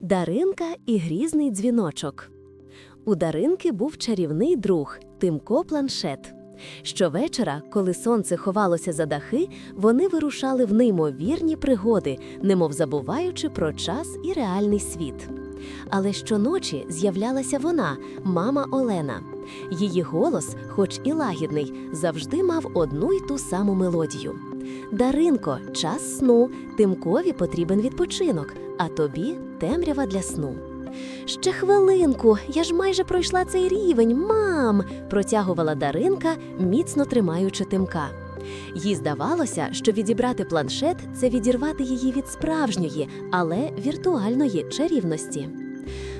Даринка і грізний дзвіночок. У Даринки був чарівний друг Тимко Планшет. Щовечора, коли сонце ховалося за дахи, вони вирушали в неймовірні пригоди, немов забуваючи про час і реальний світ. Але щоночі з'являлася вона, мама Олена. Її голос, хоч і лагідний, завжди мав одну й ту саму мелодію. Даринко, час сну, Тимкові потрібен відпочинок, а тобі темрява для сну. Ще хвилинку, я ж майже пройшла цей рівень, мам. протягувала Даринка, міцно тримаючи тимка. Їй здавалося, що відібрати планшет це відірвати її від справжньої, але віртуальної чарівності.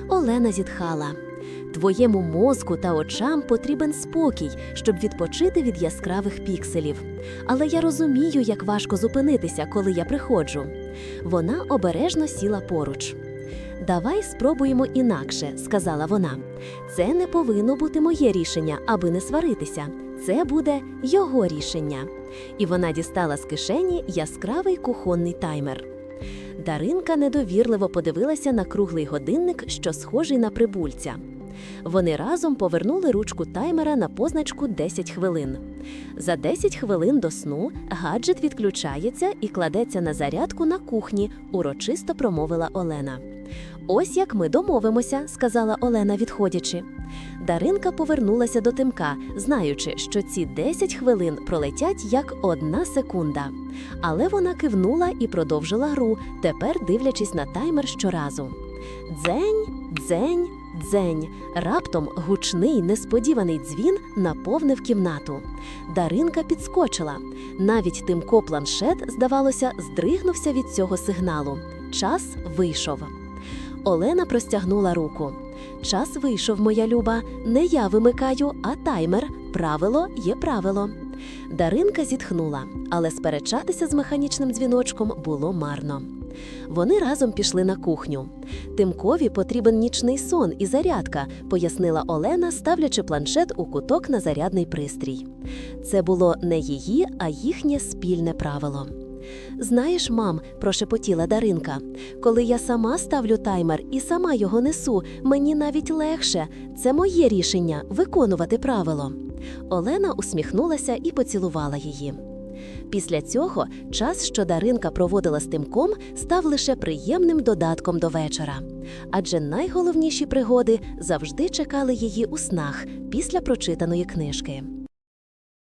Олена зітхала. Твоєму мозку та очам потрібен спокій, щоб відпочити від яскравих пікселів. Але я розумію, як важко зупинитися, коли я приходжу. Вона обережно сіла поруч. Давай спробуємо інакше, сказала вона. Це не повинно бути моє рішення, аби не сваритися. Це буде його рішення. І вона дістала з кишені яскравий кухонний таймер. Даринка недовірливо подивилася на круглий годинник, що схожий на прибульця. Вони разом повернули ручку таймера на позначку 10 хвилин. За 10 хвилин до сну гаджет відключається і кладеться на зарядку на кухні, урочисто промовила Олена. Ось як ми домовимося, сказала Олена, відходячи. Даринка повернулася до тимка, знаючи, що ці 10 хвилин пролетять як одна секунда. Але вона кивнула і продовжила гру, тепер дивлячись на таймер щоразу. Дзень, дзень, дзень. Раптом гучний несподіваний дзвін наповнив кімнату. Даринка підскочила. Навіть Тимко планшет, здавалося, здригнувся від цього сигналу. Час вийшов. Олена простягнула руку. Час вийшов, моя люба. Не я вимикаю, а таймер. Правило є правило. Даринка зітхнула, але сперечатися з механічним дзвіночком було марно. Вони разом пішли на кухню. Тимкові потрібен нічний сон і зарядка, пояснила Олена, ставлячи планшет у куток на зарядний пристрій. Це було не її, а їхнє спільне правило. Знаєш, мам, прошепотіла Даринка, коли я сама ставлю таймер і сама його несу, мені навіть легше. Це моє рішення виконувати правило. Олена усміхнулася і поцілувала її. Після цього час, що Даринка проводила з тимком, став лише приємним додатком до вечора. Адже найголовніші пригоди завжди чекали її у снах після прочитаної книжки.